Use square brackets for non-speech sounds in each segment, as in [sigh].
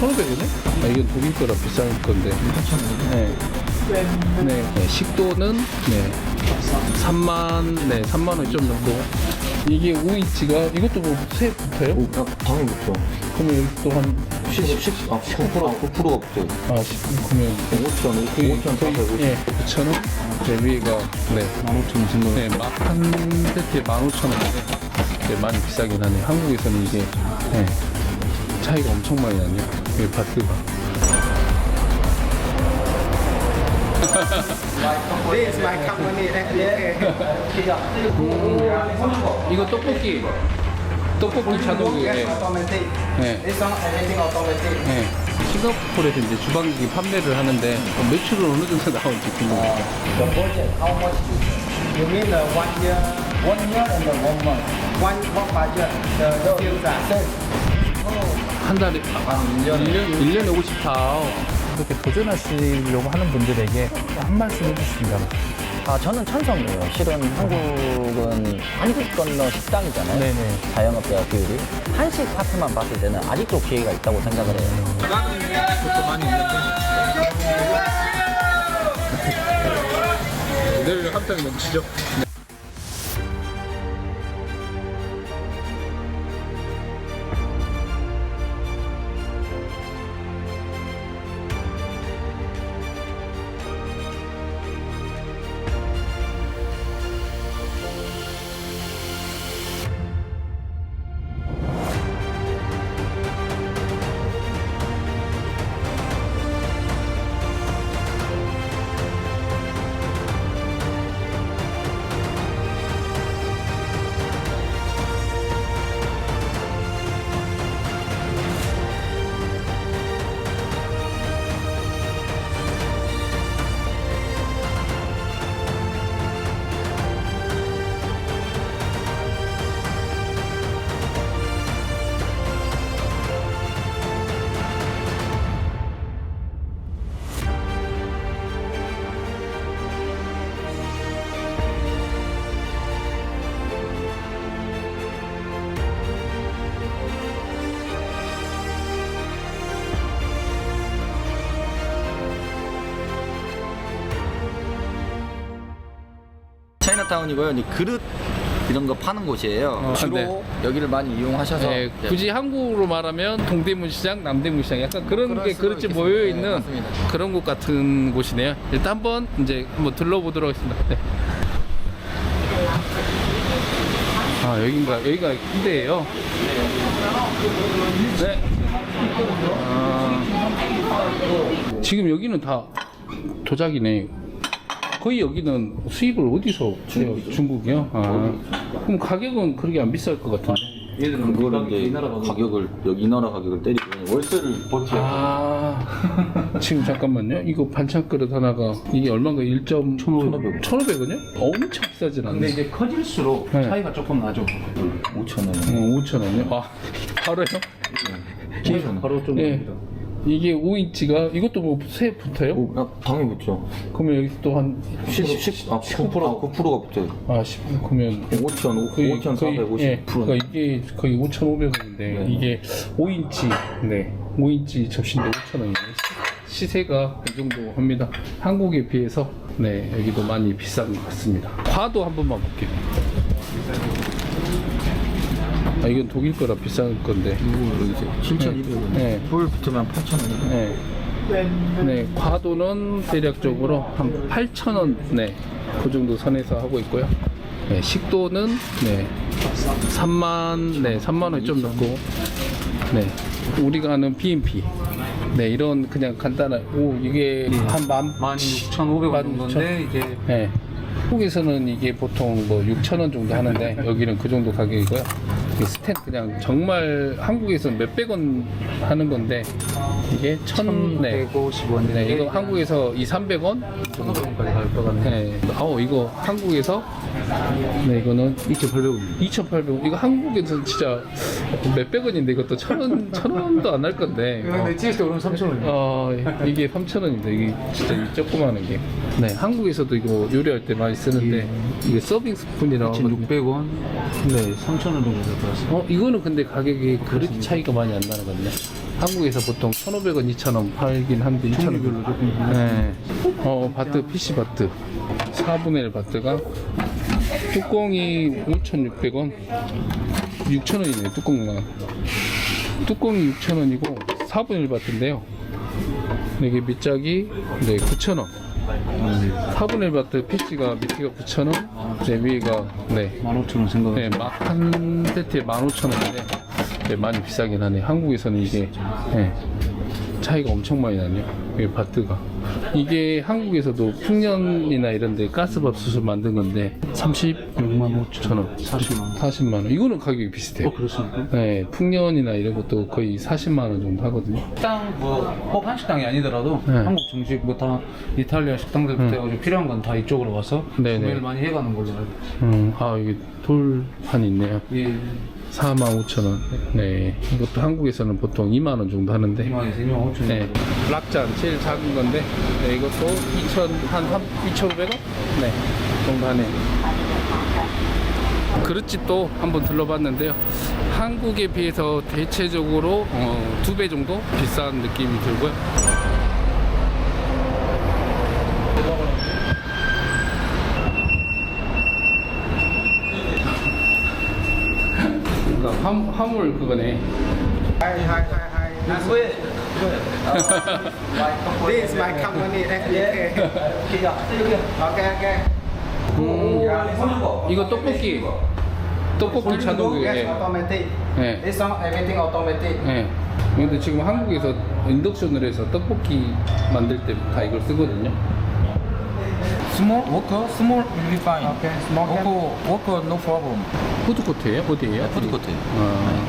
1,500원이네? 아, 이건 독일 거라 비싼 건데. 네. 네. 네, 식도는 네. 3만 네, 3만 원좀 넘고. 이게 5인치가 이것도 뭐 세 붙어요? 오, 야, 당연히 붙죠. 그러면 여기 또한 10, 10, 아, 19%, 9%가 붙어요. 아, 10, 그러면 5천, 거의 5천, 거의 450. 예, 9,000원. 제 위가 네. 15,000원 생각. 네, 막한 세트에 15,000원인데 네, 많이 비싸긴 하네요. 한국에서는 이게 네, 차이가 엄청 많이 나네요. 이 바트가. 이거 떡볶이. 떡볶이 자동이에요. 네. 네. One. 네. 싱가포르에서 이제 주방기 판매를 하는데 매출은 어느 정도 나올지 궁금해요. The? You mean the one year? One year and the one month. One what budget? The sales are. 한 달에 아, 1년, 1년, 1년에 54. 그렇게 도전하시려고 하는 분들에게 한 말씀 해주신다면 아, 저는 찬성이에요. 실은 한국은 한국 건너 식당이잖아요. 네네. 자영업자 비율이. 한식 파트만 봤을 때는 아직도 기회가 있다고 생각을 해요. 내일 한탕 넘치죠? 차이나타운이고요. 이 그릇 이런 거 파는 곳이에요. 어, 주로 네. 여기를 많이 이용하셔서 네, 네. 굳이 한국으로 말하면 동대문 시장, 남대문 시장 약간 그런 게 있겠습니다. 모여 네, 있는 맞습니다. 그런 곳 같은 곳이네요. 일단 한번 이제 한번 둘러보도록 하겠습니다. 네. 아 여기인가 여기가 군대예요. 네. 아, 지금 여기는 다 도자기네. 거의 여기는 수입을 어디서 해요? 중국이요? 아, 그럼 가격은 그렇게 안 비쌀 것 같은데. 얘들은 그거를 이제 가격을, 여기 이 나라 가격을 때리고 월세를 버텨야 아 [laughs] 지금 잠깐만요 이거 반찬 그릇 하나가 이게 얼마인가 1점 1,500원. 1,500원이요? 엄청 비싸진 않네 근데 이제 커질수록 네. 차이가 조금 나죠 5,000원. 어, 5,000원이요? 아 바로요? 바로 좀예 이게 5인치가 이것도 뭐세 붙어요? 오, 야, 당연히 붙죠. 그러면 여기서 또한 10, 10, 아, 9%, 아, 9%가 붙어요. 아, 10, 그러면 5,000, 거의 5,450. 예, 그러니까 이게 거의 5,500원인데 네. 이게 5인치 네 5인치 접시인데 5,000원이네 시세가 이 정도 합니다 한국에 비해서 네 여기도 많이 비싼 것 같습니다 과도 한 번만 볼게요 아 이건 독일 거라 비싼 건데 이거 여기 7,200원. 네. 불 붙으면 8,000원. 네. 네, 과도는 대략적으로 한 8,000원, 네, 그 정도 선에서 하고 있고요. 네, 식도는, 네, 3만, 네, 3만 원 좀 넘고, 네, 우리가 아는 B&P. 네, 이런 그냥 간단한, 오, 이게 한 만, 16,500원 정도인데 이제 네. 한국에서는 이게 보통 뭐 6,000원 정도 하는데 여기는 그 정도 가격이고요. 이 스탠 그냥 정말 한국에서는 몇백 원 하는 건데 이게 천, 네. 150원 네, 이거 한국에서 2, 300원? 정도까지 갈 것 같네 네. 아우, 이거 한국에서 네, 이거는 2,800원. 2,800원. 이거 한국에서 진짜 몇백 원인데 이것도 천 원, 천 원도 안 할 건데. 근데 찍을 때 오르면 3,000원이에요 어, 이게 3,000원입니다. 이게 진짜 이 조그마한 게. 네, 한국에서도 이거 요리할 때 많이 쓰는데 이게 서빙 스푼이라고 하거든요. 2,600원 네 3,000원 정도 될것 어 이거는 근데 가격이 그렇게 차이가 많이 안 나는 건데. 한국에서 보통 1,500원, 2,000원 팔긴 한데 2,000원 종류별로 조금 네. 어 바트 PC 바트. 4분의 1 바트가 뚜껑이 5,600원. 6,000원이네 뚜껑만. 뚜껑이 6,000원이고 4분의 1 바트인데요. 이게 밑짝이 네 9,000원 4분의 1 바트 PC가 밑에가 9,000원 네 위에가 네 15,000원 생각. 네, 막한 세트에 15,000원인데 네, 많이 비싸긴 하네. 한국에서는 이게 네, 차이가 엄청 많이 나네요. 이 바트가. 이게 한국에서도 풍년이나 이런 데 가스밥솥을 만든 건데 36만 5천 원. 40만 원. 40만 원. 이거는 가격이 비슷해요. 어, 그렇습니까? 네, 풍년이나 이런 것도 거의 40만 원 정도 하거든요. 식당 뭐꼭 한식당이 아니더라도 네. 한국 중식 뭐 다 이탈리아 식당들부터 음. 해가지고 필요한 건 다 이쪽으로 와서 네네. 구매를 많이 해가는 걸로 알고 있어요. 음, 아, 여기 돌판이 있네요. 예, 4만 5천 원. 네, 이것도 한국에서는 보통 2만 원 정도 하는데 2만에서 2만 5천 원. 네. 락잔 제일 작은 건데 네, 이것도 2,000, 한 2,500원? 네. 정도 하네요. 그릇집도 한번 둘러봤는데요. 한국에 비해서 대체적으로 어, 두배 정도 비싼 느낌이 들고요. 그러니까 화물, 화물 그거네. Hi, hi, hi, hi. This way. This is my company. SDK. Okay, okay. 이거 떡볶이. 떡볶이. 네. Everything automatic. 네. 근데 지금 한국에서 인덕션을 해서 떡볶이 만들 때 다 이걸 쓰거든요. Small worker, small will be fine. Okay, small can. Worker, worker no problem. 푸드코트예요? 어디예요? 푸드코트. 아,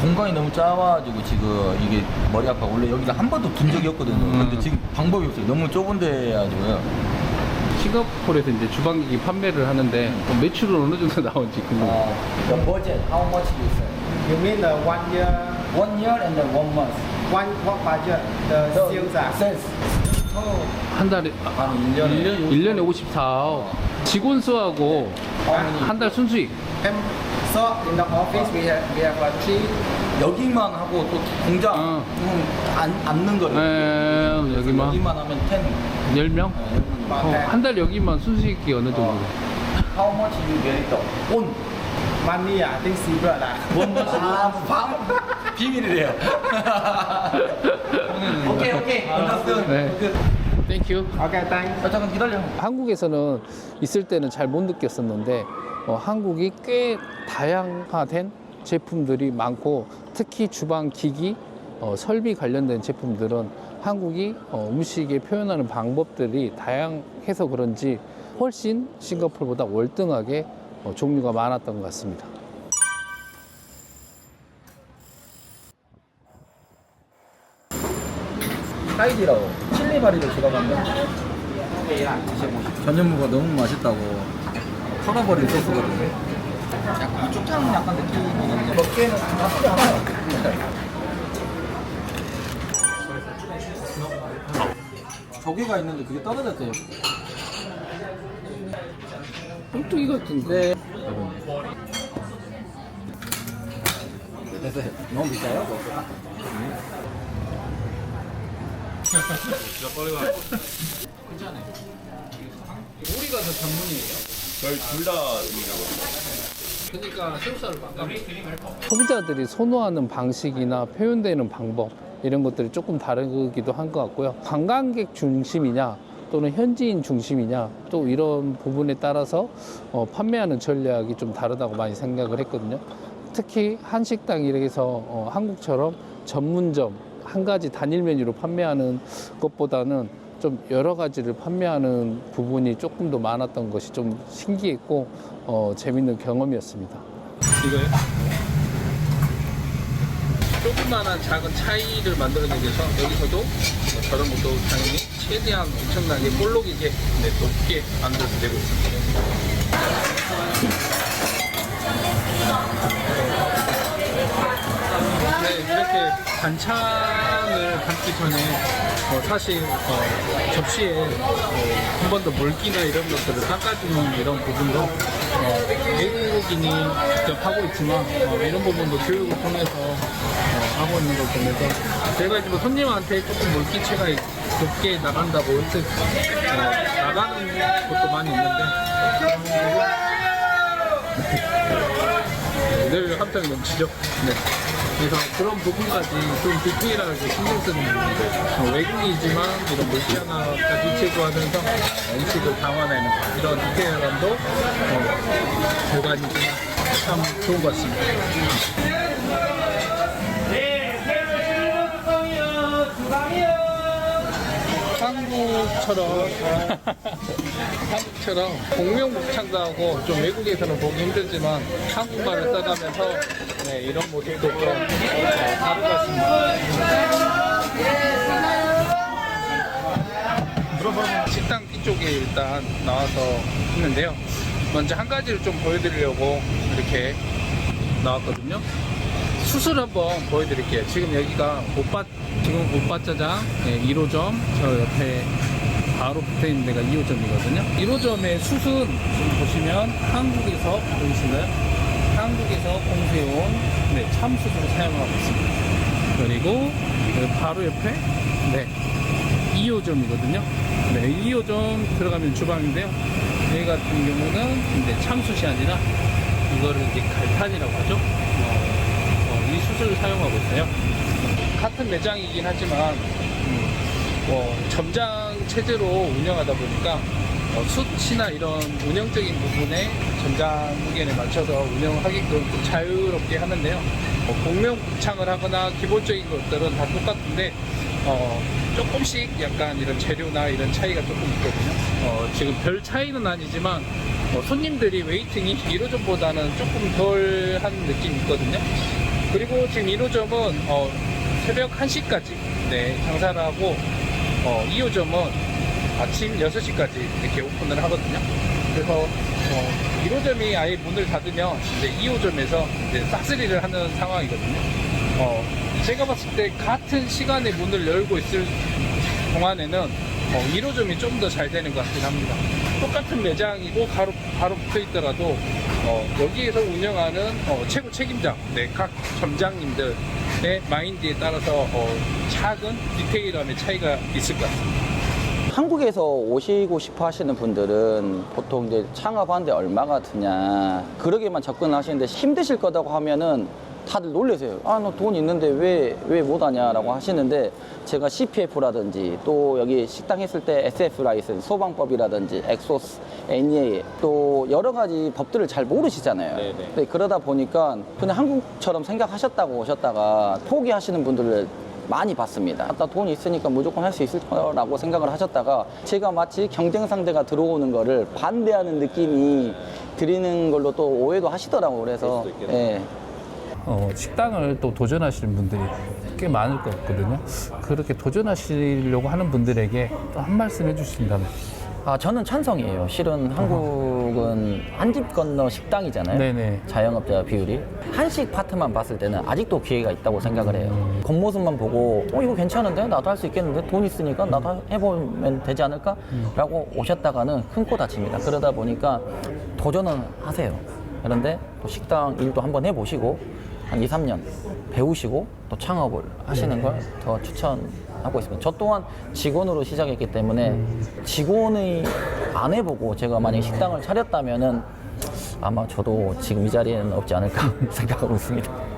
공간이 너무 작아가지고 지금 이게 머리 아파. 원래 여기를 한 번도 둔 적이 없거든요. 근데 지금 방법이 없어요. 너무 좁은데 가지고요. 싱가포르에서 이제 주방기기 판매를 하는데 매출은 어느 정도 나온지 궁금해요. Uh, the budget, how much you say? You mean the one year, One year and then one month. one what budget? The So, sales are. sales. 한 달에 아, 한 1년에 1년에 54억. 직원 수하고 한 달 순수익. And so in the office we have we have a three. 여기만 하고 또 공장 어. 음, 안 앉는 거를 에, 여기만 여기만 하면 10. 10명? 어, 한달 여기만 순수익이 어느 정도? How much you get it? 온. Money, I think secret lah. 아, 방 비밀이래요. [laughs] 오케이 오케이. 언더스탠. 네. 땡큐. Okay, thanks. 아, 잠깐 기다려. 한국에서는 있을 때는 잘 못 느꼈었는데 어, 한국이 꽤 다양화된 제품들이 많고 특히 주방 기기 어, 설비 관련된 제품들은 한국이 어, 음식에 표현하는 방법들이 다양해서 그런지 훨씬 싱가포르보다 월등하게 어, 종류가 많았던 것 같습니다. 사이드라고 칠리 바리를 들어가면 전현무가 너무 맛있다고 털어버린 소스거든요. 약간 육탕 약간 느낌이 먹기에는 나쁘지 않아요. 조개가 있는데 그게 떨어졌대요. 뚱뚱이 같은데. 됐어요. 너무 비싸요? 우리가 더 전문이에요. 그러니까 새우살을 소비자들이 선호하는 방식이나 표현되는 방법 이런 것들이 조금 다르기도 한 것 같고요. 관광객 중심이냐 또는 현지인 중심이냐 또 이런 부분에 따라서 어, 판매하는 전략이 좀 다르다고 많이 생각을 했거든요. 특히 한식당 이렇게서 어, 한국처럼 전문점 한 가지 단일 메뉴로 판매하는 것보다는 좀 여러 가지를 판매하는 부분이 조금 더 많았던 것이 좀 신기했고 어, 재밌는 경험이었습니다. 이거요? 조그마한 작은 차이를 만들어내기 위해서 여기서도 뭐 저런 것도 당연히 최대한 엄청나게 볼록이게 네, 높게 만들어서 내고 있습니다. 네, 이렇게 반찬을 담기 전에 어, 사실 어, 접시에 한번 더 물기나 이런 것들을 닦아주는 이런 부분도 어, 외국인이 직접 하고 있지만 어, 이런 부분도 교육을 통해서 어, 하고 있는 걸 보면서 제가 뭐 손님한테 조금 물기체가 높게 나간다고 했을 때 어, 나가는 것도 많이 있는데 네, 늘 함정이 넘치죠. 네. 그래서 그런 부분까지 좀 디테일하게 신경 쓰는 어, 외국이지만 이런 물시아나까지 제조하면서 음식을 담아내는 이런 디테일함도 어, 결과니지만 참 좋은 것 같습니다. 한국처럼 한국처럼 [laughs] 공명목창도 하고 좀 외국에서는 보기 힘들지만 한국말을 써가면서 네, 이런 어, 다른 것 같습니다. 식당 뒤쪽에 일단 나와서 했는데요. 먼저 한 가지를 좀 보여드리려고 이렇게 나왔거든요. 수술 한번 보여드릴게요. 지금 여기가 오빠 지금 오빠짜장 네, 1호점 저 옆에 바로 붙어 있는 데가 2호점이거든요. 1호점의 수순 지금 보시면 한국에서 보이시나요? 한국에서 공세온 네, 참수술을 사용하고 있습니다. 그리고 여기 바로 옆에 네 2호점이거든요. 네, 2호점 들어가면 주방인데요. 여기 같은 경우는 이제 참숯이 아니라 이거를 이제 갈탄이라고 하죠. 어, 어, 이 수술을 사용하고 있어요. 같은 매장이긴 하지만 음, 뭐 점장 체제로 운영하다 보니까 어, 수치나 이런 운영적인 부분에 점장 의견에 맞춰서 운영하게끔 좀 자유롭게 하는데요. 뭐 공명 부창을 하거나 기본적인 것들은 다 똑같은데 어, 조금씩 약간 이런 재료나 이런 차이가 조금 있거든요. 어, 지금 별 차이는 아니지만 어, 손님들이 웨이팅이 1호점보다는 조금 덜 한 느낌이 있거든요. 그리고 지금 1호점은 어, 새벽 1시까지 네, 장사를 하고 어, 2호점은 아침 6시까지 이렇게 오픈을 하거든요. 그래서 어, 1호점이 아예 문을 닫으면 이제 2호점에서 이제 싹쓸이를 하는 상황이거든요. 어, 제가 봤을 때 같은 시간에 문을 열고 있을 동안에는 어, 1호점이 좀 더 잘 되는 것 같긴 합니다. 똑같은 매장이고 바로, 바로 붙어 있더라도 어, 여기에서 운영하는 어, 최고 책임자, 네, 각 점장님들의 마인드에 따라서 어, 작은 디테일함의 차이가 있을 것 같습니다. 한국에서 오시고 싶어 하시는 분들은 보통 이제 창업하는데 얼마가 드냐 그러게만 접근하시는데 힘드실 거다고 하면은 다들 놀라세요. 아, 너 돈 있는데 왜, 왜 못하냐라고 하시는데 제가 CPF라든지 또 여기 식당 했을 때 SF 라이센스, 소방법이라든지 엑소스, NEA 또 여러 가지 법들을 잘 모르시잖아요. 네네. 근데 그러다 보니까 그냥 한국처럼 생각하셨다고 오셨다가 포기하시는 분들을 많이 봤습니다. 나 돈 있으니까 무조건 할 수 있을 거라고 생각을 하셨다가 제가 마치 경쟁 상대가 들어오는 거를 반대하는 느낌이 드리는 걸로 또 오해도 하시더라고요. 그래서 예. 어, 식당을 또 도전하시는 분들이 꽤 많을 것 같거든요. 그렇게 도전하시려고 하는 분들에게 또 한 말씀 해주신다면. 아, 저는 찬성이에요. 실은 한국은 한 집 건너 식당이잖아요. 네네. 자영업자 비율이. 한식 파트만 봤을 때는 아직도 기회가 있다고 생각을 해요. 겉모습만 보고, 어, 이거 괜찮은데? 나도 할 수 있겠는데? 돈 있으니까 나도 해보면 되지 않을까? 라고 오셨다가는 큰코 다칩니다. 그러다 보니까 도전은 하세요. 그런데 또 식당 일도 한번 해보시고, 한 2, 3년 배우시고 또 창업을 하시는 걸 더 추천 하고 있습니다. 저 또한 직원으로 시작했기 때문에 직원이 안 해보고 제가 만약에 식당을 차렸다면은 아마 저도 지금 이 자리에는 없지 않을까 [laughs] 생각하고 있습니다.